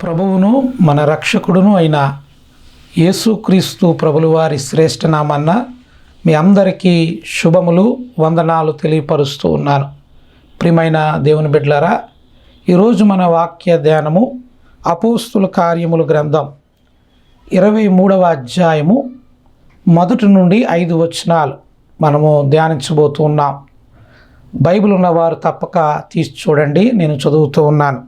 ప్రభువును మన రక్షకుడును అయిన యేసుక్రీస్తు ప్రభులవారి వారి నామన్న మీ అందరికీ శుభములు వందనాలు తెలియపరుస్తూ ఉన్నాను. ప్రియమైన దేవుని బిడ్డలారా ఈరోజు మన వాక్య ధ్యానము అపోస్తుల కార్యములు గ్రంథం ఇరవై మూడవ అధ్యాయము మొదటి నుండి ఐదు వచనాలు మనము ధ్యానించబోతూ ఉన్నాం. బైబిల్ ఉన్నవారు తప్పక తీసి చూడండి నేను చదువుతూ ఉన్నాను.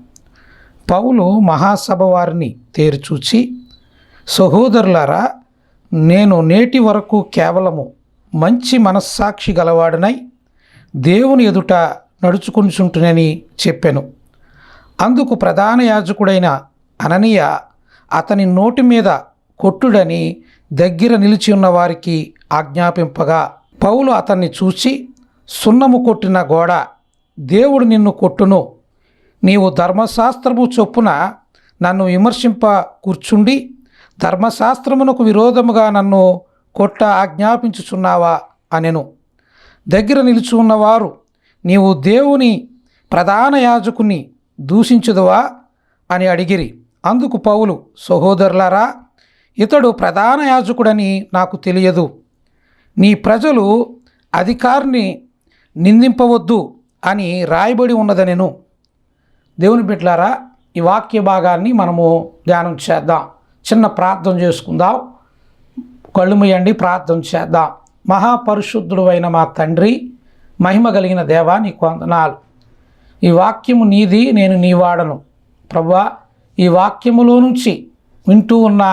పౌలు మహాసభ వారిని తేరుచూచి సహోదరులారా నేను నేటి వరకు కేవలము మంచి మనస్సాక్షి గలవాడనై దేవుని ఎదుట నడుచుకుంటుంటునని చెప్పాను. అందుకు ప్రధాన యాజకుడైన అననీయ అతని నోటి మీద కొట్టుడని దగ్గర నిలిచి ఉన్న వారికి ఆజ్ఞాపింపగా పౌలు అతన్ని చూసి సున్నము కొట్టిన గోడ దేవుడు నిన్ను కొట్టును. నీవు ధర్మశాస్త్రము చొప్పున నన్ను విమర్శింప కూర్చుండి ధర్మశాస్త్రమునకు విరోధముగా నన్ను కొట్ట ఆజ్ఞాపించుచున్నావా అనెను. దగ్గర నిలుచున్నవారు నీవు దేవుని ప్రధాన యాజకుని దూషించుదువా అని అడిగిరి. అందుకు పౌలు సహోదరులారా ఇతడు ప్రధాన యాజకుడని నాకు తెలియదు. నీ ప్రజలు అధికారిని నిందింపవద్దు అని రాయబడి ఉన్నదనెను. దేవుని బిడ్డలారా ఈ వాక్య భాగాన్ని మనము ధ్యానం చేద్దాం. చిన్న ప్రార్థన చేసుకుందాం. కళ్ళు మూయండి ప్రార్థన చేద్దాం. మహాపరిశుద్ధుడు అయిన మా తండ్రి మహిమ కలిగిన దేవా నీకు వందనాలు. ఈ వాక్యము నీది నేను నీ వాడను. ప్రభా ఈ వాక్యములో నుంచి వింటూ ఉన్న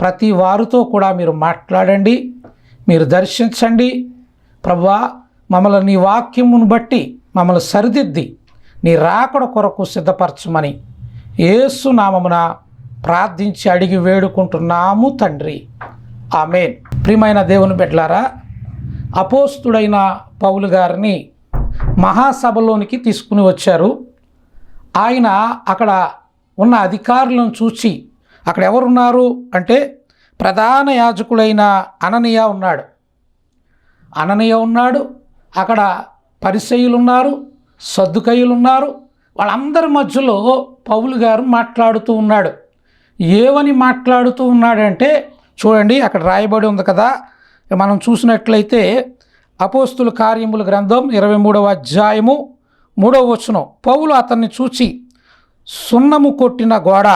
ప్రతి వారితో కూడా మీరు మాట్లాడండి మీరు దర్శించండి. ప్రభా మమ్మల్ని నీ వాక్యమును బట్టి మమ్మల్ని సరిదిద్ది నీ రాకడ కొరకు సిద్ధపరచమని ఏసునామమున ప్రార్థించి అడిగి వేడుకుంటున్నాము తండ్రి. ఆమెన్. ప్రియమైన దేవుని బిడ్డలారా అపోస్తుడైన పౌలు గారిని మహాసభలోనికి తీసుకుని వచ్చారు. ఆయన అక్కడ ఉన్న అధికారులను చూసి అక్కడ ఎవరున్నారు? అంటే ప్రధాన యాజకుడైన అననీయ ఉన్నాడు. అననీయ ఉన్నాడు అక్కడ పరిసయులు ఉన్నారు సర్దుకయ్యులు ఉన్నారు వాళ్ళందరి మధ్యలో పౌలు గారు మాట్లాడుతూ ఉన్నాడు. ఏమని మాట్లాడుతూ ఉన్నాడంటే చూడండి అక్కడ రాయబడి ఉంది కదా. మనం చూసినట్లయితే అపోస్తుల కార్యముల గ్రంథం ఇరవై మూడవ అధ్యాయము మూడవ వచనం. పౌలు అతన్ని చూచి సున్నము కొట్టిన గోడ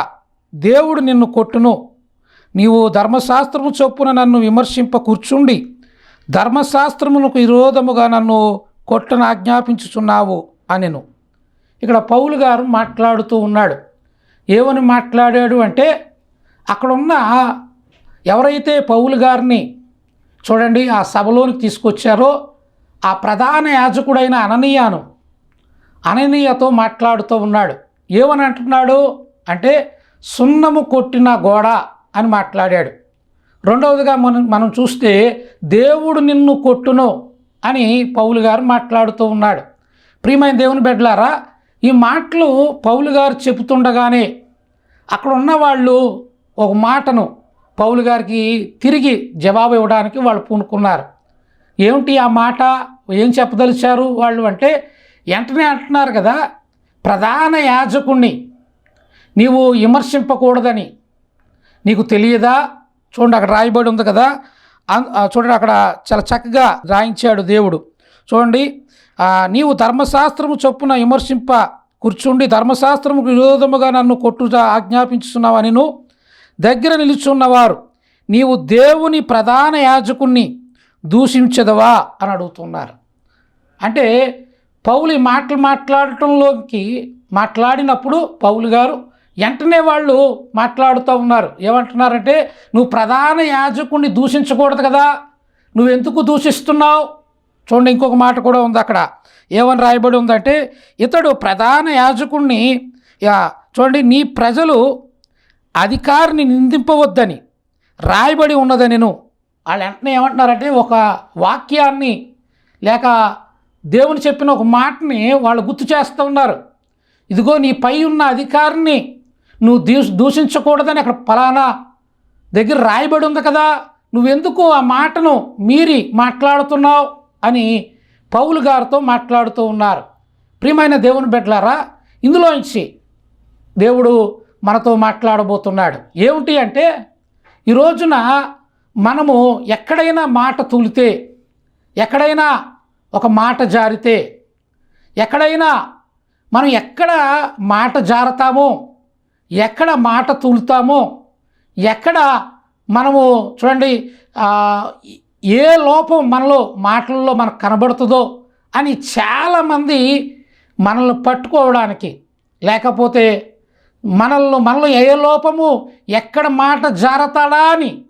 దేవుడు నిన్ను కొట్టును. నీవు ధర్మశాస్త్రము చొప్పున నన్ను విమర్శింప కూర్చుండి ధర్మశాస్త్రమునకు విరోధముగా నన్ను కొట్టను ఆజ్ఞాపించుచున్నావు అనెను. ఇక్కడ పౌలు గారు మాట్లాడుతూ ఉన్నాడు. ఏమని మాట్లాడాడు అంటే అక్కడున్న ఎవరైతే పౌలు గారిని చూడండి ఆ సభలోనికి తీసుకొచ్చారో ఆ ప్రధాన యాజకుడైన అననీయాను అననీయతో మాట్లాడుతూ ఉన్నాడు. ఏమని అంటున్నాడు? అంటే సున్నము కొట్టిన గోడ అని మాట్లాడాడు. రెండవదిగా మనం మనం చూస్తే దేవుడు నిన్ను కొట్టును అని పౌలు గారు మాట్లాడుతూ ఉన్నాడు. ప్రియమైన దేవుని బిడ్డలారా ఈ మాటలు పౌలు గారు చెబుతుండగానే అక్కడ ఉన్నవాళ్ళు ఒక మాటను పౌలు గారికి తిరిగి జవాబు ఇవ్వడానికి వాళ్ళు పూనుకున్నారు. ఏమిటి ఆ మాట? ఏం చెప్పదలిచారు వాళ్ళు అంటే వెంటనే అంటున్నారు కదా ప్రధాన యాజకుణ్ణి నీవు విమర్శింపకూడదని. నీకు తెలియదా? చూడండి అక్కడ రాయబడి ఉంది కదా అన్- చూడండి అక్కడ చాలా చక్కగా రాయించాడు దేవుడు. చూడండి నీవు ధర్మశాస్త్రము చొప్పున విమర్శింప కూర్చుండి ధర్మశాస్త్రముకు విరోధముగా నన్ను కొట్టుట ఆజ్ఞాపించుతున్నావని నువ్వు దగ్గర నిలుచున్నవారు నీవు దేవుని ప్రధాన యాజకుణ్ణి దూషించదవా అని అడుగుతున్నారు. అంటే పౌలు మాటలు మాట్లాడటంలోకి మాట్లాడినప్పుడు పౌలు గారు వెంటనే వాళ్ళు మాట్లాడుతూ ఉన్నారు. ఏమంటున్నారంటే నువ్వు ప్రధాన యాజకుణ్ణి దూషించకూడదు కదా నువ్వెందుకు దూషిస్తున్నావు? చూడండి ఇంకొక మాట కూడా ఉంది అక్కడ. ఏమని రాయబడి ఉందంటే ఇతడు ప్రధాన యాజకుణ్ణి యా, చూడండి నీ ప్రజలు అధికారిని నిందింపవద్దని రాయబడి ఉన్నదని నేను వాళ్ళు వెంటనే ఏమంటున్నారంటే ఒక వాక్యాన్ని లేక దేవుని చెప్పిన ఒక మాటని వాళ్ళు గుర్తు చేస్తూ ఉన్నారు. ఇదిగో నీ పై ఉన్న అధికారిని నువ్వు దూ దూషించకూడదని అక్కడ ఫలానా దగ్గర రాయబడి ఉంది కదా నువ్వెందుకు ఆ మాటను మీరి మాట్లాడుతున్నావు అని పౌలు గారితో మాట్లాడుతూ ఉన్నారు. ప్రియమైన దేవుని బిడ్డలారా ఇందులోంచి దేవుడు మనతో మాట్లాడబోతున్నాడు. ఏమిటి అంటే ఈ రోజున మనము ఎక్కడైనా మాట తూలితే ఎక్కడైనా ఒక మాట జారితే ఎక్కడైనా మనం ఎక్కడ మాట జారతామో ఎక్కడ మాట తూలుతామో ఎక్కడ మనము చూడండి ఏ లోపం మనలో మాటల్లో మనకు కనబడుతుందో అని చాలామంది మనల్ని పట్టుకోవడానికి లేకపోతే మనల్ని మనలో ఏ లోపము ఎక్కడ మాట జారతాడా అని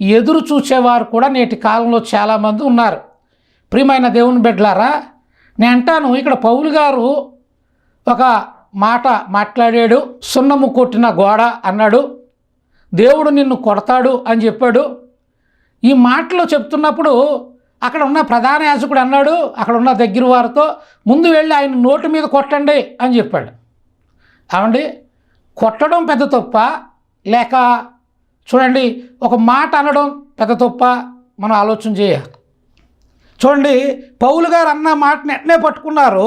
ఎదురు చూసేవారు కూడా నేటి కాలంలో చాలామంది ఉన్నారు. ప్రియమైన దేవుని బిడ్డలారా నేను అంటాను ఇక్కడ పౌలు గారు ఒక మాట మాట్లాడాడు సున్నము కొట్టిన గోడ అన్నాడు దేవుడు నిన్ను కొడతాడు అని చెప్పాడు. ఈ మాటలు చెప్తున్నప్పుడు అక్కడ ఉన్న ప్రధాన యాజకుడు అన్నాడు అక్కడ ఉన్న దగ్గర వారితో ముందు వెళ్ళి ఆయన నోటి మీద కొట్టండి అని చెప్పాడు. అవండి కొట్టడం పెద్ద తప్ప లేక చూడండి ఒక మాట అనడం పెద్ద తప్ప మనం ఆలోచన చేయాలి చూడండి పౌలు గారు అన్న మాటని ఎట్నే పట్టుకున్నారు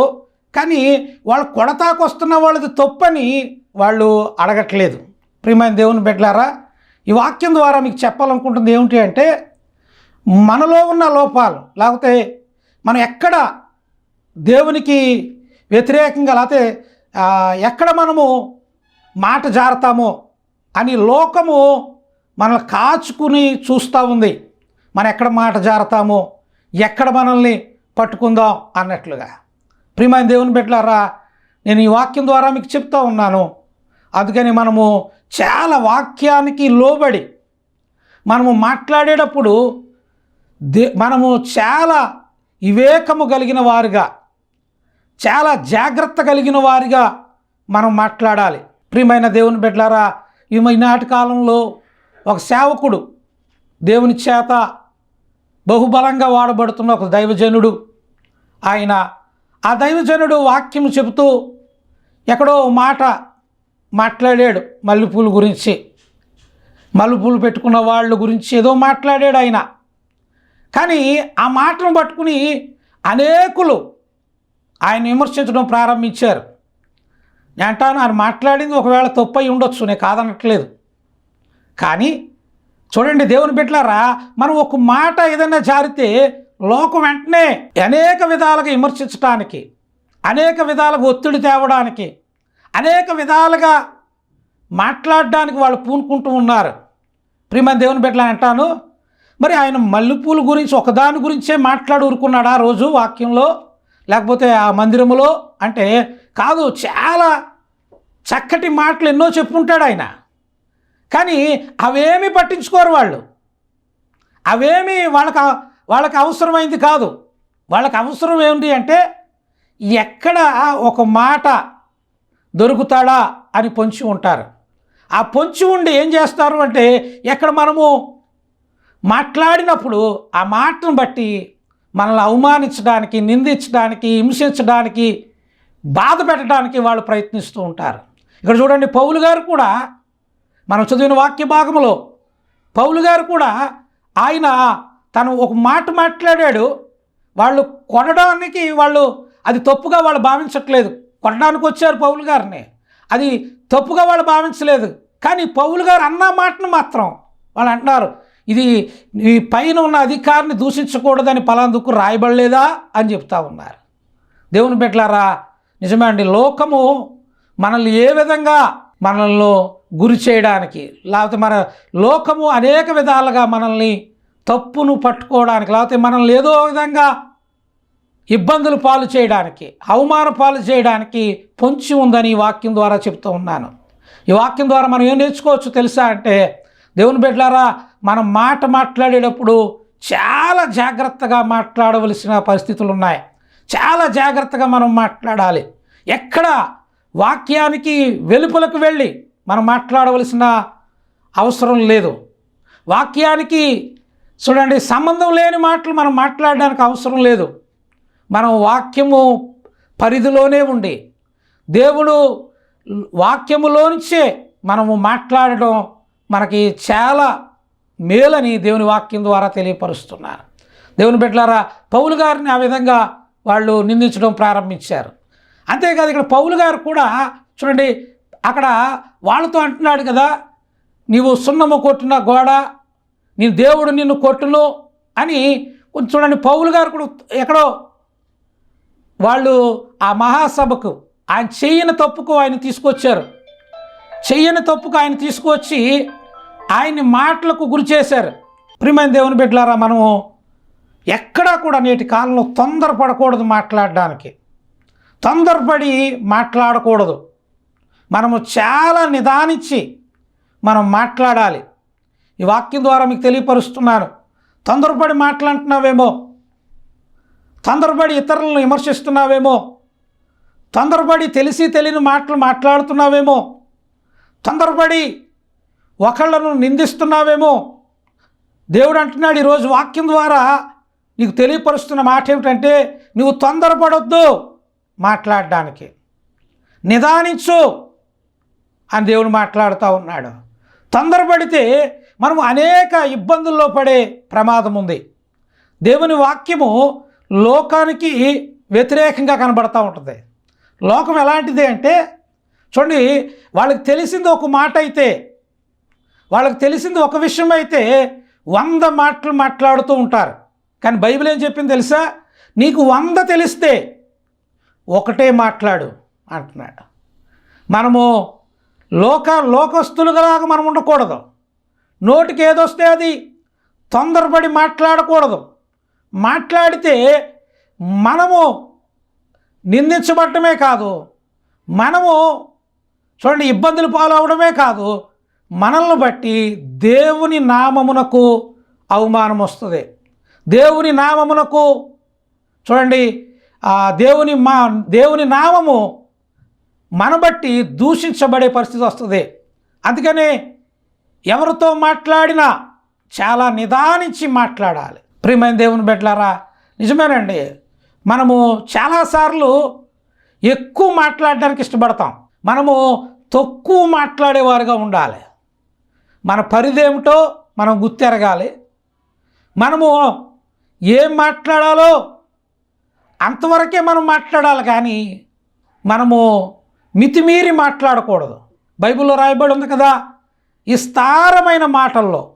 కానీ వాళ్ళు కొడతాకు వస్తున్న వాళ్ళది తప్పని వాళ్ళు అడగట్లేదు. ప్రియమైన దేవుని బిడ్డలారా ఈ వాక్యం ద్వారా మీకు చెప్పాలనుకుంటుంది ఏమిటి అంటే మనలో ఉన్న లోపాలు లేకపోతే మనం ఎక్కడ దేవునికి వ్యతిరేకంగా లేకపోతే ఎక్కడ మనము మాట జారతామో అని లోకము మనల్ని కాచుకుని చూస్తూ ఉంది. మనం ఎక్కడ మాట జారతామో ఎక్కడ మనల్ని పట్టుకుందాం అన్నట్లుగా. ప్రియమైన దేవుని బిడ్డలారా నేను ఈ వాక్యం ద్వారా మీకు చెప్తా ఉన్నాను. అందుకని మనము చాలా వాక్యానికి లోబడి మనము మాట్లాడేటప్పుడు దే మనము చాలా వివేకము కలిగిన వారుగా చాలా జాగ్రత్త కలిగిన వారిగా మనం మాట్లాడాలి. ప్రియమైన దేవుని బిడ్డలారా ఈ ఈనాటి కాలంలో ఒక సేవకుడు దేవుని చేత బహుబలంగా వాడబడుతున్న ఒక దైవజనుడు ఆయన ఆ దైవజనుడు వాక్యం చెబుతూ ఎక్కడో ఓ మాట మాట్లాడాడు మల్లెపూల గురించి. మల్లెపూలు పెట్టుకున్న వాళ్ళ గురించి ఏదో మాట్లాడాడు ఆయన. కానీ ఆ మాటను పట్టుకుని అనేకులు ఆయన విమర్శించడం ప్రారంభించారు. అంటాను ఆయన మాట్లాడింది ఒకవేళ తప్పు అయి ఉండొచ్చు నేను కాదనట్లేదు. కానీ చూడండి దేవుని బిడ్డలారా మనం ఒక మాట ఏదైనా జారితే లోకం వెంటనే అనేక విధాలుగా విమర్శించడానికి అనేక విధాలుగా ఒత్తిడి తేవడానికి అనేక విధాలుగా మాట్లాడడానికి వాళ్ళు పూనుకుంటూ ఉన్నారు. ప్రియమైన దేవుని బిడ్డలు అంటాను మరి ఆయన మల్లెపూల గురించి ఒకదాని గురించే మాట్లాడి ఊరుకున్నాడా ఆ రోజు వాక్యంలో? లేకపోతే ఆ మందిరములో? అంటే కాదు చాలా చక్కటి మాటలు ఎన్నో చెప్పుంటాడు ఆయన. కానీ అవేమీ పట్టించుకోరు వాళ్ళు. అవేమీ వాళ్ళకి వాళ్ళకి అవసరమైంది కాదు. వాళ్ళకి అవసరం ఏంటి అంటే ఎక్కడ ఒక మాట దొరుకుతాడా అని పొంచి ఉంటారు. ఆ పొంచి ఉండి ఏం చేస్తారు అంటే ఎక్కడ మనము మాట్లాడినప్పుడు ఆ మాటను బట్టి మనల్ని అవమానించడానికి నిందించడానికి హింసించడానికి బాధ పెట్టడానికి వాళ్ళు ప్రయత్నిస్తూ ఉంటారు. ఇక్కడ చూడండి పౌలు గారు కూడా మనం చదివిన వాక్య భాగంలో పౌలు గారు కూడా ఆయన తను ఒక మాట మాట్లాడాడు. వాళ్ళు కొనడానికి వాళ్ళు అది తప్పుగా వాళ్ళు భావించట్లేదు. కొనడానికి వచ్చారు పౌలు గారిని. అది తప్పుగా వాళ్ళు భావించలేదు. కానీ పౌలు గారు అన్న మాటను మాత్రం వాళ్ళు అంటున్నారు ఇది ఈ పైన ఉన్న అధికారిని దూషించకూడదని పలాందుకు రాయబడలేదా? అని చెప్తా ఉన్నారు. దేవుని బిడ్డలారా నిజమే అండి లోకము మనల్ని ఏ విధంగా మనల్ని గురి చేయడానికి లేకపోతే మన లోకము అనేక విధాలుగా మనల్ని తప్పును పట్టుకోవడానికి లేకపోతే మనల్ని ఏదో విధంగా ఇబ్బందులు పాలు చేయడానికి అవమాన పాలు చేయడానికి పొంచి ఉందని ఈ వాక్యం ద్వారా చెప్తూ ఉన్నాను. ఈ వాక్యం ద్వారా మనం ఏం నేర్చుకోవచ్చు తెలుసా అంటే దేవుని బిడ్డలారా మనం మాట మాట్లాడేటప్పుడు చాలా జాగ్రత్తగా మాట్లాడవలసిన పరిస్థితులు ఉన్నాయి. చాలా జాగ్రత్తగా మనం మాట్లాడాలి. ఎక్కడ వాక్యానికి వెలుపలకు వెళ్ళి మనం మాట్లాడవలసిన అవసరం లేదు. వాక్యానికి చూడండి సంబంధం లేని మాటలు మనం మాట్లాడడానికి అవసరం లేదు. మనం వాక్యము పరిధిలోనే ఉండి దేవుడు వాక్యములోంచే మనము మాట్లాడడం మనకి చాలా మేలని దేవుని వాక్యం ద్వారా తెలియపరుస్తున్నారు. దేవుని బిడ్డలారా పౌలు గారిని ఆ విధంగా వాళ్ళు నిందించడం ప్రారంభించారు. అంతేకాదు ఇక్కడ పౌలు గారు కూడా చూడండి అక్కడ వాళ్ళతో అంటున్నాడు కదా నీవు సున్నము కొట్టిన గోడ నీ దేవుడు నిన్ను కొట్టును అని కొంచెం చూడండి పౌలు గారు కూడా ఎక్కడో వాళ్ళు ఆ మహాసభకు ఆయన చెయ్యని తప్పుకు ఆయన తీసుకొచ్చారు. చెయ్యని తప్పుకు ఆయన తీసుకొచ్చి ఆయన్ని మాటలకు గురి చేశారు. ప్రిమైన దేవుని బిడ్డలారా మనము ఎక్కడా కూడా నేటి కాలంలో తొందరపడకూడదు మాట్లాడడానికి. తొందరపడి మాట్లాడకూడదు. మనము చాలా నిదానించి మనం మాట్లాడాలి. ఈ వాక్యం ద్వారా మీకు తెలియపరుస్తున్నాను. తొందరపడి మాట్లాడుతున్నావేమో? తొందరపడి ఇతరులను విమర్శిస్తున్నావేమో? తొందరపడి తెలిసి తెలియని మాటలు మాట్లాడుతున్నావేమో? తొందరపడి ఒకళ్ళను నిందిస్తున్నావేమో? దేవుడు అంటున్నాడు ఈరోజు వాక్యం ద్వారా నీకు తెలియపరుస్తున్న మాట ఏమిటంటే నువ్వు తొందరపడొద్దు మాట్లాడడానికి. నిదానించు అని దేవుడు మాట్లాడుతూ ఉన్నాడు. తొందరపడితే మనం అనేక ఇబ్బందుల్లో పడే ప్రమాదం ఉంది. దేవుని వాక్యము లోకానికి వ్యతిరేకంగా కనబడతా ఉంటుంది. లోకం ఎలాంటిది అంటే చూడండి వాళ్ళకి తెలిసింది ఒక మాట అయితే వాళ్ళకి తెలిసింది ఒక విషయం అయితే వంద మాటలు మాట్లాడుతూ ఉంటారు. కానీ బైబిల్ ఏం చెప్పింది తెలుసా? నీకు వంద తెలిస్తే ఒకటే మాట్లాడు అంటున్నాడు. మనము లోక లోకస్తులుగాలాగా మనం ఉండకూడదు. నోటికి ఏదొస్తే అది తొందరపడి మాట్లాడకూడదు. మాట్లాడితే మనము నిందించబడటమే కాదు మనము చూడండి ఇబ్బందులు పాలవడమే కాదు మనల్ని బట్టి దేవుని నామమునకు అవమానం వస్తుంది దేవుని నామమునకు చూడండి ఆ దేవుని మా దేవుని నామము మన బట్టి దూషించబడే పరిస్థితి వస్తుంది. అందుకనే ఎవరితో మాట్లాడినా చాలా నిదానించి మాట్లాడాలి. ప్రియమైన దేవుని బిడ్డలారా నిజమేనండి మనము చాలాసార్లు ఎక్కువ మాట్లాడడానికి ఇష్టపడతాం. మనము తక్కువ మాట్లాడేవారుగా ఉండాలి. మన పరిధేమిటో మనం గుర్తెరగాలి. మనము ఏం మాట్లాడాలో అంతవరకే మనం మాట్లాడాలి కానీ మనము మితిమీరి మాట్లాడకూడదు. బైబిల్లో రాయబడి ఉంది కదా విస్తారమైన మాటల్లో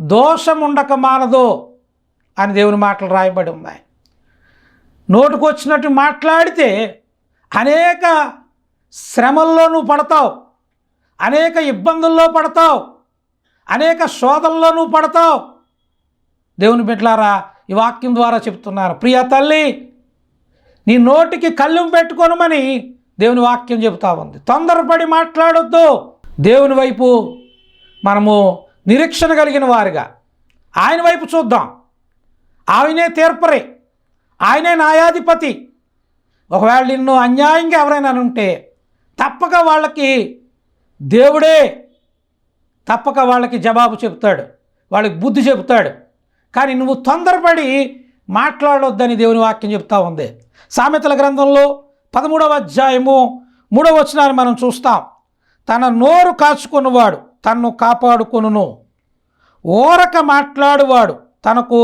దోషం ఉండక మానదో అని దేవుని మాటలు రాయబడి ఉన్నాయి. నోటుకొచ్చినట్టు మాట్లాడితే అనేక శ్రమల్లో నువ్వు పడతావు అనేక ఇబ్బందుల్లో పడతావు అనేక శోధనలో నువ్వు పడతావు. దేవుని బిడ్డలారా ఈ వాక్యం ద్వారా చెప్తున్నారు. ప్రియ తల్లి నీ నోటికి కళ్ళు పెట్టుకోనమని దేవుని వాక్యం చెబుతా ఉంది. తొందరపడి మాట్లాడొద్దు. దేవుని వైపు మనము నిరీక్షణ కలిగిన వారిగా ఆయన వైపు చూద్దాం. ఆయనే తీర్పరే ఆయనే న్యాయాధిపతి. ఒకవేళ నిన్ను అన్యాయంగా ఎవరైనా ఉంటే తప్పక వాళ్ళకి దేవుడే తప్పక వాళ్ళకి జవాబు చెబుతాడు. వాళ్ళకి బుద్ధి చెబుతాడు. కానీ నువ్వు తొందరపడి మాట్లాడొద్దని దేవుని వాక్యం చెప్తా ఉంది. సామెతల గ్రంథంలో పదమూడవ అధ్యాయము మూడవ వచనాన్ని మనం చూస్తాం. తన నోరు కాచుకున్నవాడు తన్ను కాపాడుకును ఓరక మాట్లాడువాడు తనకు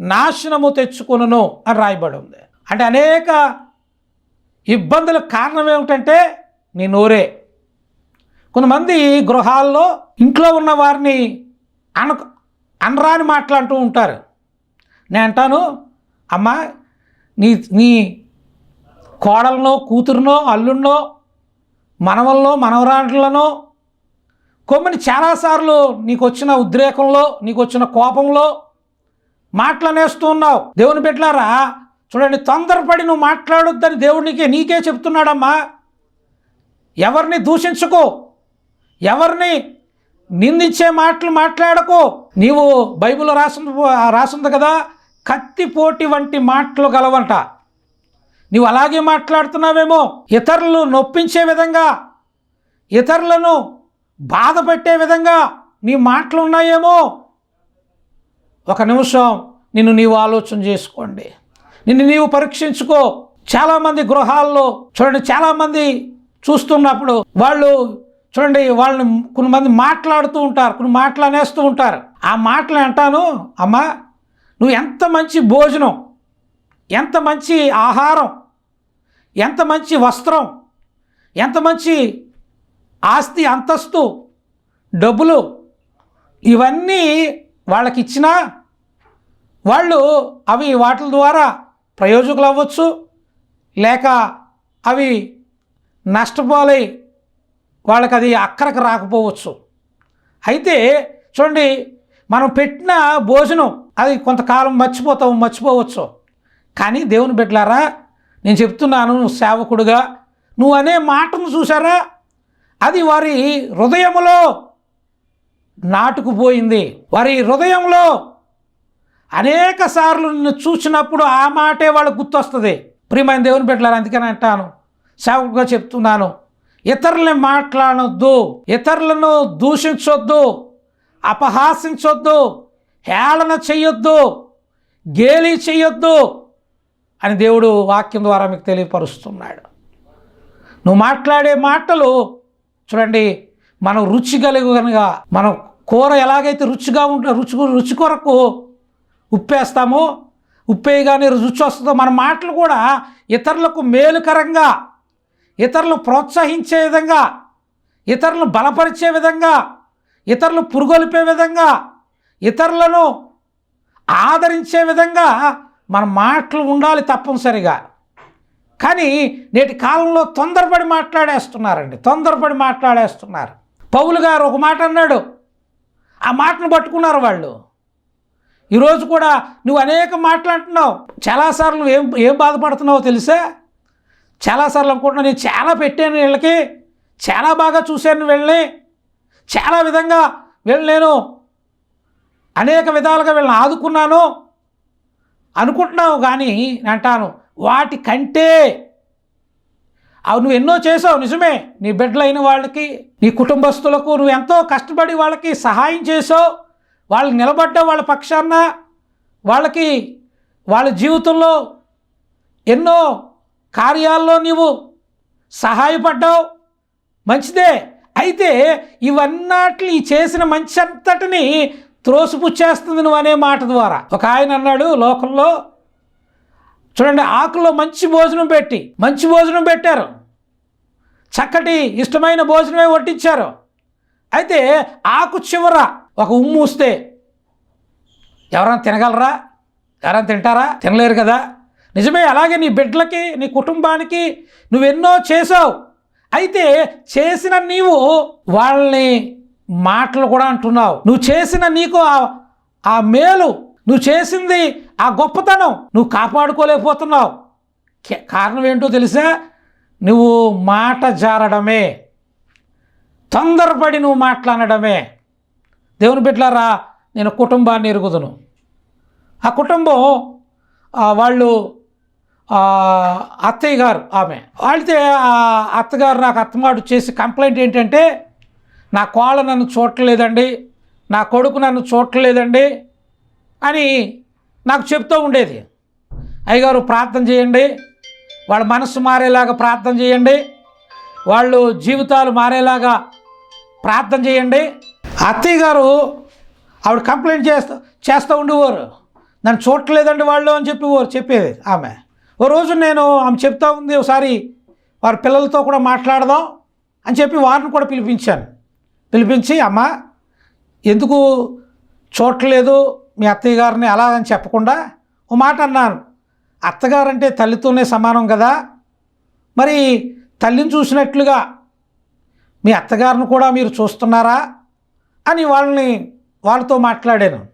నాశనము తెచ్చుకును అని రాయబడి ఉంది అంటే అనేక ఇబ్బందులకు కారణం ఏమిటంటే నీ నోరే. కొంతమంది గృహాల్లో ఇంట్లో ఉన్న వారిని అన అనరాని మాట్లాడుతూ ఉంటారు. నేను అంటాను అమ్మా నీ నీ కోడలనో కూతురునో అల్లున్నో మనవల్లో మనవరాంట్లనో కొమ్మని చాలాసార్లు నీకు వచ్చిన ఉద్రేకంలో నీకు వచ్చిన కోపంలో మాటలనేస్తూ ఉన్నావు. దేవుని బిడ్డలారా చూడండి తొందరపడి నువ్వు మాట్లాడొద్దని దేవుడికి నీకే చెప్తున్నాడమ్మా. ఎవరిని దూషించుకో ఎవరిని నిందించే మాటలు మాట్లాడకో. నీవు బైబిల్లో రాసింది రాసింది కదా కత్తిపోటి వంటి మాటలు గలవంట. నీవు అలాగే మాట్లాడుతున్నావేమో ఇతరులు నొప్పించే విధంగా ఇతరులను బాధ పెట్టే విధంగా నీ మాటలు ఉన్నాయేమో. ఒక నిమిషం నిన్ను నీవు ఆలోచన చేసుకోండి. నిన్ను నీవు పరీక్షించుకో. చాలామంది గృహాల్లో చూడండి చాలామంది చూస్తున్నప్పుడు వాళ్ళు చూడండి వాళ్ళని కొంతమంది మాట్లాడుతూ ఉంటారు కొన్ని మాటలు అనేస్తూ ఉంటారు. ఆ మాటలు అంటాను అమ్మా నువ్వు ఎంత మంచి భోజనం ఎంత మంచి ఆహారం ఎంత మంచి వస్త్రం ఎంత మంచి ఆస్తి అంతస్తు డబ్బులు ఇవన్నీ వాళ్ళకి ఇచ్చినా వాళ్ళు అవి వాటి ద్వారా ప్రయోజకులు అవ్వచ్చు లేక అవి నష్టపోలై వాళ్ళకి అది అక్కరకు రాకపోవచ్చు. అయితే చూడండి మనం పెట్టిన భోజనం అది కొంతకాలం మర్చిపోతావు మర్చిపోవచ్చు. కానీ దేవుని బిడ్డలారా నేను చెప్తున్నాను నువ్వు సేవకుడుగా నువ్వు అనే మాటను చూసారా అది వారి హృదయములో నాటుకుపోయింది. వారి హృదయంలో అనేక సార్లు నిన్ను చూసినప్పుడు ఆ మాటే వాళ్ళకు గుర్తొస్తుంది. ప్రియమైన దేవుని బిడ్డలారా అందుకని అంటాను సేవకుడుగా చెప్తున్నాను. ఇతరుల్ని మాట్లాడొద్దు ఇతరులను దూషించొద్దు అపహాసించొద్దు హేళన చెయ్యొద్దు గేలి చెయ్యొద్దు అని దేవుడు వాక్యం ద్వారా మీకు తెలియపరుస్తున్నాడు. నువ్వు మాట్లాడే మాటలు చూడండి మనం రుచి కనుక మనం కూర ఎలాగైతే రుచిగా ఉంటే రుచి రుచి కొరకు ఉప్పేస్తామో ఉప్పేయగానే రుచి వస్తుందో మన మాటలు కూడా ఇతరులకు మేలుకరంగా ఇతరులను ప్రోత్సహించే విధంగా ఇతరులను బలపరిచే విధంగా ఇతరులు పురుగొలిపే విధంగా ఇతరులను ఆదరించే విధంగా మన మాటలు ఉండాలి తప్పనిసరిగా. కానీ నేటి కాలంలో తొందరపడి మాట్లాడేస్తున్నారండి తొందరపడి మాట్లాడేస్తున్నారు. పౌలు గారు ఒక మాట అన్నాడు ఆ మాటను పట్టుకున్నారు వాళ్ళు. ఈరోజు కూడా నువ్వు అనేక మాట్లాడుతున్నావు చాలాసార్లు ఏం ఏం బాధపడుతున్నావో తెలుసా? చాలాసార్లు అనుకుంటున్నా నేను చాలా పెట్టాను వీళ్ళకి చాలా బాగా చూశాను వీళ్ళని చాలా విధంగా వీళ్ళు నేను అనేక విధాలుగా వీళ్ళని ఆదుకున్నాను అనుకుంటున్నావు కానీ నేను అంటాను వాటి కంటే అవి నువ్వు ఎన్నో చేసావు నిజమే నీ బిడ్డలైన వాళ్ళకి నీ కుటుంబస్తులకు నువ్వు ఎంతో కష్టపడి వాళ్ళకి సహాయం చేసావు వాళ్ళు నిలబడ్డ వాళ్ళ పక్షాన వాళ్ళకి వాళ్ళ జీవితంలో ఎన్నో కార్యాల్లో నీవు సహాయపడ్డావు. మంచిదే. అయితే ఇవన్నీ చేసిన మంచి అంతటిని త్రోసిపుచ్చేస్తుంది నువ్వు అనే మాట ద్వారా. ఒక ఆయన అన్నాడు లోకంలో చూడండి ఆకులో మంచి భోజనం పెట్టి మంచి భోజనం పెట్టారు. చక్కటి ఇష్టమైన భోజనమే వడ్డించారు. అయితే ఆకు చివర ఒక ఉమ్ము వస్తే ఎవరైనా తినగలరా? ఎవరైనా తింటారా? తినలేరు కదా? నిజమే అలాగే నీ బిడ్డలకి నీ కుటుంబానికి నువ్వెన్నో చేసావు అయితే చేసిన నీవు వాళ్ళని మాటలు కూడా అంటున్నావు. నువ్వు చేసిన నీకు ఆ- మేలు నువ్వు చేసింది ఆ గొప్పతనం నువ్వు కాపాడుకోలేకపోతున్నావు. కారణం ఏంటో తెలుసా? నువ్వు మాట జారడమే. తొందరపడి నువ్వు మాట్లాడడమే. దేవుని బిడ్డలారా నేను కుటుంబాన్ని ఎరుగుదును. ఆ కుటుంబం వాళ్ళు అత్తయ్య గారు ఆమె. వాళ్ళతే ఆ అత్తగారు నాకు అత్తమాడు చేసి కంప్లైంట్ ఏంటంటే నా కోళ్ళ నన్ను చూడలేదండి నా కొడుకు నన్ను చూడలేదండి అని నాకు చెప్తూ ఉండేది. అయ్యగారు ప్రార్థన చేయండి. వాళ్ళ మనసు మారేలాగా ప్రార్థన చేయండి. వాళ్ళు జీవితాలు మారేలాగా ప్రార్థన చేయండి. అత్తయ్య గారు ఆవిడ కంప్లైంట్ చేస్తూ చేస్తూ ఉండేవారు. నన్ను చూడలేదండి వాళ్ళు అని చెప్పేవారు చెప్పేది ఆమె. ఓ రోజు నేను ఆమె చెప్తా ఉంది ఒకసారి వారి పిల్లలతో కూడా మాట్లాడదాం అని చెప్పి వారిని కూడా పిలిపించాను. పిలిపించి అమ్మ ఎందుకు చూడట్లేదు మీ అత్తయ్య గారిని అలాగని చెప్పకుండా? ఓ మాట అన్నాను. అత్తగారంటే తల్లితోనే సమానం కదా. మరి తల్లిని చూసినట్లుగా మీ అత్తగారిని కూడా మీరు చూస్తున్నారా? అని వాళ్ళని వాళ్ళతో మాట్లాడాను.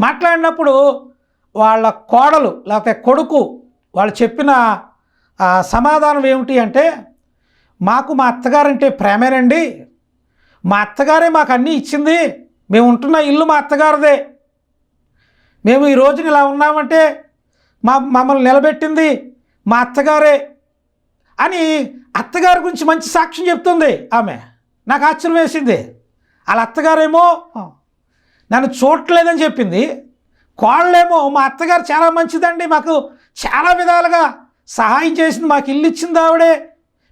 మాట్లాడినప్పుడు వాళ్ళ కోడలు లేకపోతే కొడుకు వాళ్ళు చెప్పిన సమాధానం ఏమిటి అంటే మాకు మా అత్తగారంటే ప్రేమేనండి. మా అత్తగారే మాకు అన్నీ ఇచ్చింది. మేము ఉంటున్న ఇల్లు మా అత్తగారిదే. మేము ఈ రోజున ఇలా ఉన్నామంటే మా మమ్మల్ని నిలబెట్టింది మా అత్తగారే అని అత్తగారి గురించి మంచి సాక్ష్యం చెప్తుంది ఆమె. నాకు ఆశ్చర్యం వేసింది. వాళ్ళ అత్తగారేమో నన్ను చూడట్లేదని చెప్పింది. కోళ్ళేమో మా అత్తగారు చాలా మంచిదండి. మాకు చాలా విధాలుగా సహాయం చేసింది మాకు ఇల్లు ఇచ్చింది ఆవిడే.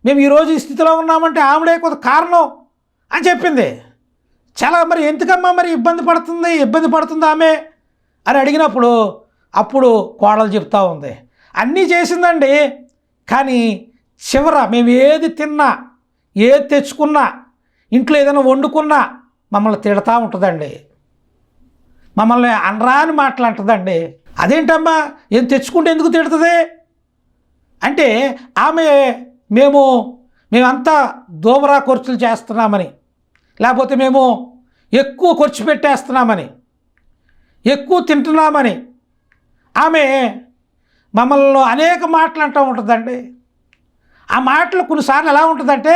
మేము ఈరోజు ఈ స్థితిలో ఉన్నామంటే ఆవిడే కొంత కారణం అని చెప్పింది. చాలా మరి ఎందుకమ్మా మరి ఇబ్బంది పడుతుంది ఇబ్బంది పడుతుంది ఆమె అని అడిగినప్పుడు అప్పుడు కోడలు చెప్తా ఉంది. అన్నీ చేసిందండి కానీ చివర మేము ఏది తిన్నా ఏది తెచ్చుకున్నా ఇంట్లో ఏదైనా వండుకున్నా మమ్మల్ని తిడతా ఉంటుందండి. మమ్మల్ని అనరాని మాట్లాంటుందండి అదేంటమ్మా? ఏం తెచ్చుకుంటే ఎందుకు తిడుతుంది? అంటే ఆమె మేము మేమంతా దోబరా ఖర్చులు చేస్తున్నామని లేకపోతే మేము ఎక్కువ ఖర్చు పెట్టేస్తున్నామని ఎక్కువ తింటున్నామని ఆమె మమ్మల్ని అనేక మాటలు అంటూ ఉంటుందండి. ఆ మాటలు కొన్నిసార్లు ఎలా ఉంటుందంటే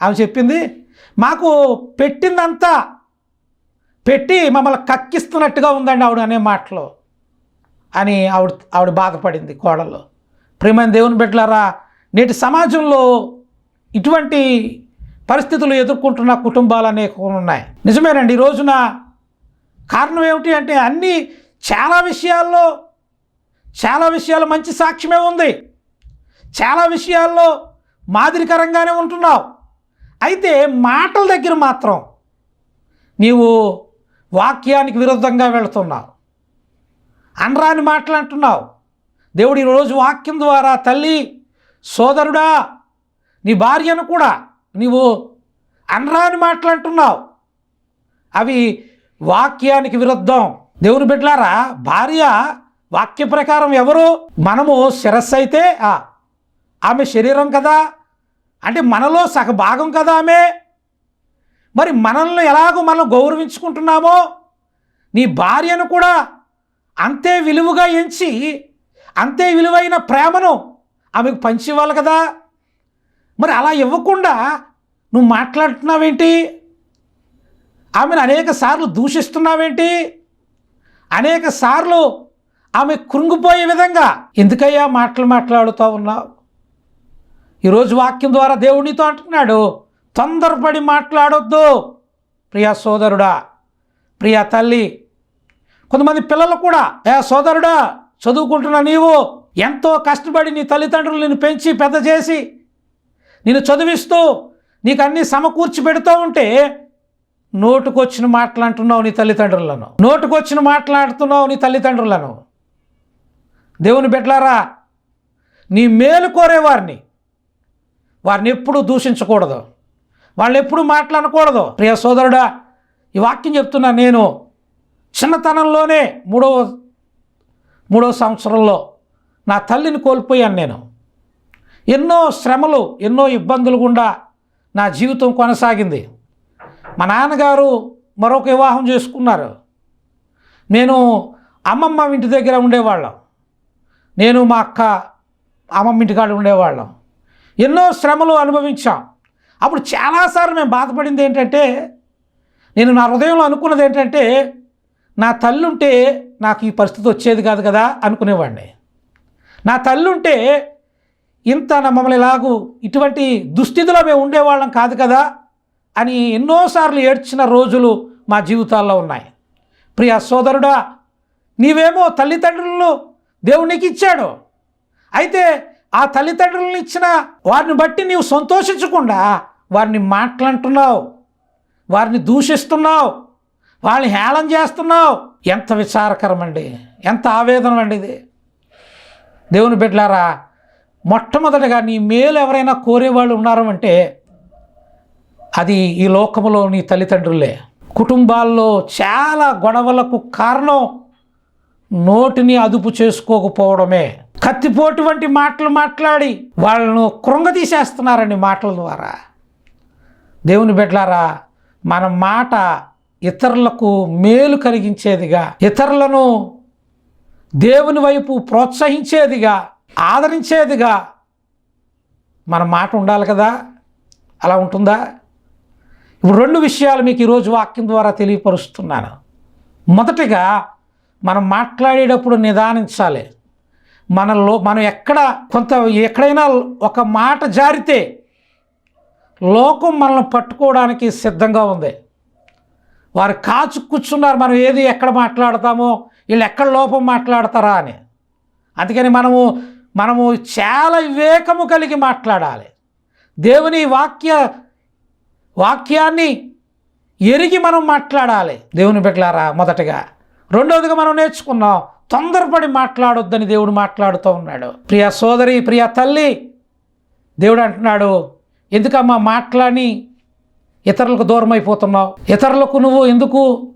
ఆమె చెప్పింది మాకు పెట్టిందంతా పెట్టి మమ్మల్ని కక్కిస్తున్నట్టుగా ఉందండి ఆవిడ అనే మాటలు. అని ఆవిడ ఆవిడ బాధపడింది కోడలు ప్రేమైన దేవుని బిడ్డలారా నేటి సమాజంలో ఇటువంటి పరిస్థితులు ఎదుర్కొంటున్న కుటుంబాలు అనేక ఉన్నాయి. నిజమేనండి ఈ రోజున కారణం ఏమిటి అంటే అన్నీ చాలా విషయాల్లో చాలా విషయాలు మంచి సాక్ష్యమే ఉంది. చాలా విషయాల్లో మాదిరికరంగానే ఉంటున్నావు. అయితే మాటల దగ్గర మాత్రం నీవు వాక్యానికి విరుద్ధంగా వెళుతున్నావు. అనరాని మాటలు అంటున్నావు. దేవుడు ఈరోజు వాక్యం ద్వారా తల్లి సోదరుడా నీ భార్యను కూడా నీవు అనరాని మాటలు అంటున్నావు. అవి వాక్యానికి విరుద్ధం. దేవుని బిడ్డలారా భార్య వాక్య ప్రకారం ఎవరు? మనము శిరస్సు అయితే ఆ, ఆమె శరీరం కదా. అంటే మనలో సగ భాగం కదా ఆమె. మరి మనల్ని ఎలాగో మనం గౌరవించుకుంటున్నామో నీ భార్యను కూడా అంతే విలువగా ఎంచి అంతే విలువైన ప్రేమను ఆమెకు పంచి ఇవ్వాలి కదా. మరి అలా ఇవ్వకుండా నువ్వు మాట్లాడుతున్నావేంటి? ఆమెను అనేక సార్లు దూషిస్తున్నావేంటి? అనేక సార్లు ఆమె కృంగిపోయే విధంగా ఎందుకయ్యా మాటలు మాట్లాడుతూ ఉన్నావు? ఈరోజు వాక్యం ద్వారా దేవునితో అంటున్నాడు తొందరపడి మాట్లాడొద్దు ప్రియా సోదరుడా ప్రియా తల్లి కొంతమంది పిల్లలు కూడా ఏ సోదరుడా చదువుకుంటున్న నీవు? ఎంతో కష్టపడి నీ తల్లిదండ్రులు నిన్ను పెంచి పెద్ద చేసి నిన్ను చదివిస్తూ నీకు అన్నీ సమకూర్చి పెడుతూ ఉంటే నోటుకొచ్చిన మాట్లాడుతున్నావు నీ తల్లిదండ్రులను. నోటుకొచ్చిన మాట్లాడుతున్నావు నీ తల్లిదండ్రులను. దేవుని బిడ్డలారా నీ మేలు కోరేవారిని వారిని ఎప్పుడూ దూషించకూడదు. వాళ్ళని ఎప్పుడూ మాట్లాడకూడదు ప్రియ సోదరుడా ఈ వాక్యం చెప్తున్నా నేను చిన్నతనంలోనే మూడవ మూడవ సంవత్సరంలో నా తల్లిని కోల్పోయాను నేను. ఎన్నో శ్రమలు ఎన్నో ఇబ్బందులు గుండా నా జీవితం కొనసాగింది. మా నాన్నగారు మరొక వివాహం చేసుకున్నారు. నేను అమ్మమ్మ ఇంటి దగ్గర ఉండేవాళ్ళం. నేను మా అక్క అమ్మమ్మ ఇంటికాడ ఉండేవాళ్ళం. ఎన్నో శ్రమలు అనుభవించాం. అప్పుడు చాలాసార్లు మేము బాధపడింది ఏంటంటే నేను నా హృదయంలో అనుకున్నది ఏంటంటే నా తల్లుంటే ఉంటే నాకు ఈ పరిస్థితి వచ్చేది కాదు కదా అనుకునేవాడిని. నా తల్లుంటే ఉంటే ఇంత నా మమ్మల్ని ఇలాగూ ఇటువంటి దుస్థితిలో మేము ఉండేవాళ్ళం కాదు కదా అని ఎన్నోసార్లు ఏడ్చిన రోజులు మా జీవితాల్లో ఉన్నాయి. ప్రియ సోదరుడా నీవేమో తల్లిదండ్రులను దేవుడు నీకు ఇచ్చాడు అయితే ఆ తల్లిదండ్రులను ఇచ్చిన వారిని బట్టి నీవు సంతోషించకుండా వారిని మాట్లాడుతున్నావు వారిని దూషిస్తున్నావు వాళ్ళని హేళన చేస్తున్నావు. ఎంత విచారకరం అండి ఎంత ఆవేదన అండి ఇది. దేవుని బిడ్డలారా మొట్టమొదటిగా నీ మేలు ఎవరైనా కోరేవాళ్ళు ఉన్నారు అంటే అది ఈ లోకములో నీ తల్లిదండ్రులే. కుటుంబాల్లో చాలా గొడవలకు కారణం నోటిని అదుపు చేసుకోకపోవడమే. కత్తిపోటు వంటి మాటలు మాట్లాడి వాళ్ళను కృంగతీసేస్తున్నారండి మాటల ద్వారా. దేవుని బిడ్డలారా మన మాట ఇతరులకు మేలు కలిగించేదిగా ఇతరులను దేవుని వైపు ప్రోత్సహించేదిగా ఆదరించేదిగా మన మాట ఉండాలి కదా? అలా ఉంటుందా? ఇప్పుడు రెండు విషయాలు మీకు ఈరోజు వాక్యం ద్వారా తెలియపరుస్తున్నాను. మొదటిగా మనం మాట్లాడేటప్పుడు నిదానించాలి. మనలో మనం ఎక్కడ కొంత ఎక్కడైనా ఒక మాట జారితే లోకం మనల్ని పట్టుకోవడానికి సిద్ధంగా ఉంది. వారు కాచు కూర్చున్నారు మనం ఏది ఎక్కడ మాట్లాడతామో వీళ్ళు ఎక్కడ లోపం మాట్లాడతారా అని. అందుకని మనము మనము చాలా వివేకము కలిగి మాట్లాడాలి. దేవుని వాక్య వాక్యాన్ని ఎరిగి మనం మాట్లాడాలి. దేవుని బిడ్డలారా మొదటగా. రెండవదిగా మనం నేర్చుకున్నాం తొందరపడి మాట్లాడొద్దని దేవుడు మాట్లాడుతూ ఉన్నాడు. ప్రియ సోదరి ప్రియ తల్లి దేవుడు అంటున్నాడు ఎందుకమ్మా మాట్లాడి ఇతరులకు దూరం అయిపోతున్నావు ఇతరులకు నువ్వు ఎందుకు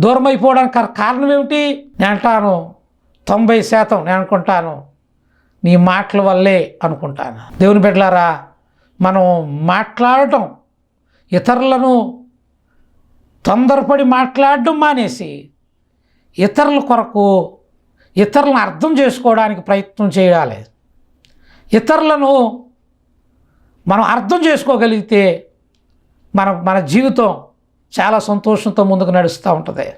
దూరం అయిపోవడానికి కారణం ఏమిటి నేను అంటాను తొంభై శాతం నేను అనుకుంటాను నీ మాటల వల్లే అనుకుంటాను. దేవుని బిడ్డలారా మనం మాట్లాడటం ఇతరులను తొందరపడి మాట్లాడడం మానేసి ఇతరుల కొరకు ఇతరులను అర్థం చేసుకోవడానికి ప్రయత్నం చేయాలి. ఇతరులను మనం అర్థం చేసుకోగలిగితే మన మన జీవితం చాలా సంతోషంతో ముందుకు నడుస్తూ ఉంటుంది.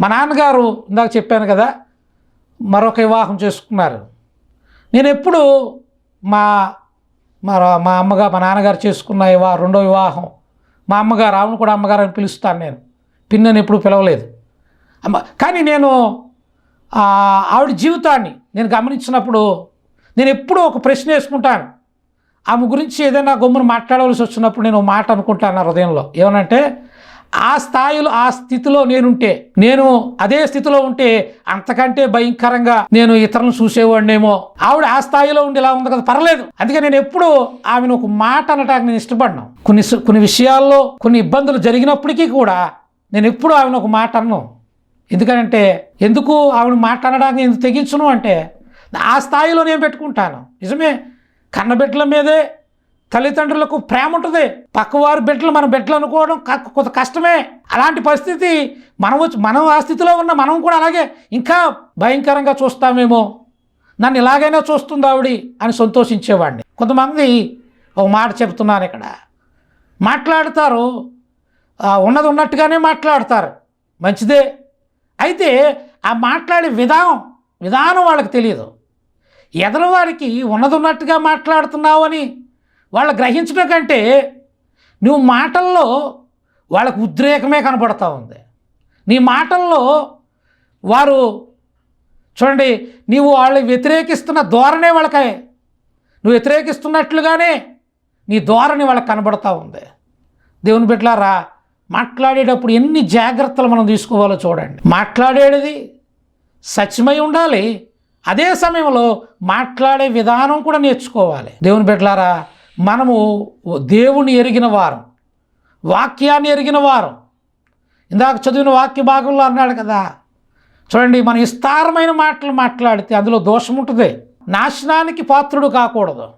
మా నాన్నగారు ఇందాక చెప్పాను కదా మరొక వివాహం చేసుకున్నారు. నేను ఎప్పుడు మా మా మా అమ్మగా మా నాన్నగారు చేసుకున్న వివాహ రెండో వివాహం మా అమ్మగారు ఆమెను కూడా అమ్మగారు అని పిలుస్తాను నేను. పిన్నని ఎప్పుడు పిలవలేదు. అమ్మ కానీ నేను ఆవిడ జీవితాన్ని నేను గమనించినప్పుడు నేను ఎప్పుడూ ఒక ప్రశ్న వేసుకుంటాను. ఆమె గురించి ఏదైనా గమ్మున మాట్లాడవలసి వచ్చినప్పుడు నేను మాట అనుకుంటాను నా హృదయంలో. ఏమనంటే ఆ స్థాయిలో ఆ స్థితిలో నేనుంటే నేను అదే స్థితిలో ఉంటే అంతకంటే భయంకరంగా నేను ఇతరులను చూసేవాడినేమో. ఆవిడ ఆ స్థాయిలో ఉండి ఇలా ఉంది కదా పర్లేదు. అందుకే నేను ఎప్పుడు ఆమెను ఒక మాట అనటానికి నేను ఇష్టపడను. కొన్ని కొన్ని విషయాల్లో కొన్ని ఇబ్బందులు జరిగినప్పటికీ కూడా నేను ఎప్పుడు ఆమెను ఒక మాట అన్ను. ఎందుకంటే ఎందుకు ఆవిడ మాట అనడానికి ఎందుకు తెగించును అంటే ఆ స్థాయిలో నేను పెట్టుకుంటాను. నిజమే? కన్నబిడ్డల మీదే తల్లిదండ్రులకు ప్రేమ ఉంటుంది. పక్కవారి బిడ్డలు మన బిడ్డలు అనుకోవడం క- కొంత కష్టమే. అలాంటి పరిస్థితి మనం వచ్చి మనం ఆ స్థితిలో ఉన్న మనం కూడా అలాగే ఇంకా భయంకరంగా చూస్తామేమో. నన్ను ఇలాగైనా చూస్తుంది ఆవిడి అని సంతోషించేవాడిని. కొంతమంది ఒక మాట చెప్తున్నాను ఇక్కడ. మాట్లాడతారు ఉన్నది ఉన్నట్టుగానే మాట్లాడతారు. మంచిదే. అయితే ఆ మాట్లాడే విధానం విధానం వాళ్ళకి తెలియదు. ఎదరవారికి ఉన్నదున్నట్టుగా మాట్లాడుతున్నావు అని వాళ్ళు గ్రహించడం కంటే నువ్వు మాటల్లో వాళ్ళకు ఉద్రేకమే కనపడతా ఉంది. నీ మాటల్లో వారు చూడండి నీవు వాళ్ళు వ్యతిరేకిస్తున్న ధోరణే వాళ్ళకి. నువ్వు వ్యతిరేకిస్తున్నట్లుగానే నీ ధోరణి వాళ్ళకి కనబడతా ఉంది. దేవుని బిడ్డలారా మాట్లాడేటప్పుడు ఎన్ని జాగ్రత్తలు మనం తీసుకోవాలో చూడండి. మాట్లాడేది సత్యమై ఉండాలి అదే సమయంలో మాట్లాడే విధానం కూడా నేర్చుకోవాలి. దేవుని బిడ్డలారా మనము దేవుని ఎరిగిన వారం వాక్యాన్ని ఎరిగిన వారం. ఇందాక చదివిన వాక్య భాగంలో అన్నాడు కదా చూడండి మనం విస్తారమైన మాటలు మాట్లాడితే అందులో దోషం ఉంటుంది. నాశనానికి పాత్రుడు కాకూడదు.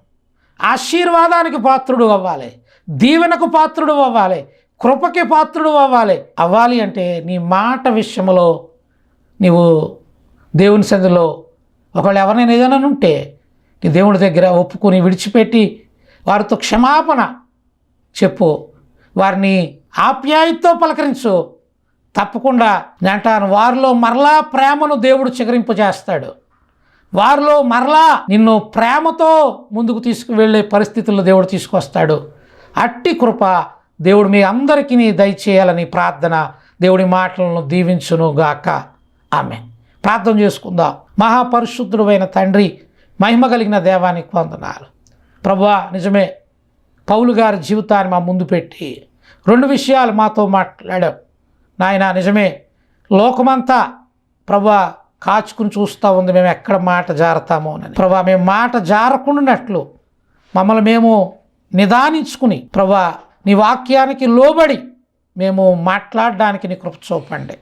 ఆశీర్వాదానికి పాత్రుడు అవ్వాలి. దీవెనకు పాత్రుడు అవ్వాలి. కృపకి పాత్రుడు అవ్వాలి. అవ్వాలి అంటే నీ మాట విషయంలో నీవు దేవుని సంధిలో ఒకవేళ ఎవరినైనా ఏదైనా ఉంటే నీ దేవుడి దగ్గర ఒప్పుకొని విడిచిపెట్టి వారితో క్షమాపణ చెప్పు. వారిని ఆప్యాయతతో పలకరించు. తప్పకుండా నేను అంటాను వారిలో మరలా ప్రేమను దేవుడు చిగురింపజేస్తాడు. వారిలో మరలా నిన్ను ప్రేమతో ముందుకు తీసుకువెళ్ళే పరిస్థితుల్లో దేవుడు తీసుకొస్తాడు. అట్టి కృప దేవుడు మీ అందరికీ దయచేయాలని ప్రార్థన దేవుడి మాటలను దీవించును గాక ఆమె ప్రార్థన చేసుకుందాం. మహాపరిశుద్ధుడైన తండ్రి మహిమ కలిగిన దేవానికి వందనాలు. ప్రభా నిజమే పౌలు గారి జీవితాన్ని మా ముందు పెట్టి రెండు విషయాలు మాతో మాట్లాడాం నాయన నిజమే లోకమంతా ప్రభా కాచుకుని చూస్తూ ఉంది మేము ఎక్కడ మాట జారతామో అని. ప్రభా మేము మాట జారకుండానట్లు మమ్మల్ని మేము నిదానించుకుని ప్రభా నీ వాక్యానికి లోబడి మేము మాట్లాడడానికి నీ కృప చూపండి.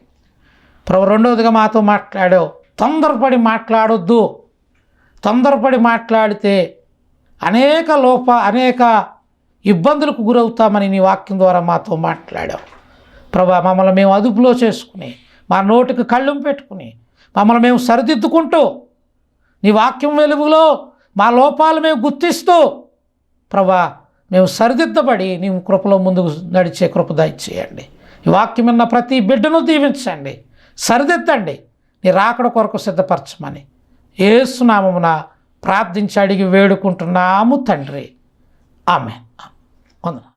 ప్రభు రెండవదిగా మాతో మాట్లాడావు. తొందరపడి మాట్లాడొద్దు. తొందరపడి మాట్లాడితే అనేక లోప అనేక ఇబ్బందులకు గురవుతామని నీ వాక్యం ద్వారా మాతో మాట్లాడావు. ప్రభా మమ్మల్ని మేము అదుపులో చేసుకుని మా నోటికి కళ్ళు పెట్టుకుని మమ్మల్ని మేము సరిదిద్దుకుంటూ నీ వాక్యం వెలుగులో మా లోపాలు మేము గుర్తిస్తూ ప్రభా మేము సరిదిద్దబడి నీ కృపలో ముందుకు నడిచే కృప దయచేయండి. ఈ వాక్యం విన్న ప్రతి బిడ్డను దీవించండి. సరిదిద్దండి. నీ రాకడ కొరకు సిద్ధపరచమని ఏసునామమున ప్రార్థించి అడిగి వేడుకుంటున్నాము తండ్రి. ఆమె వందన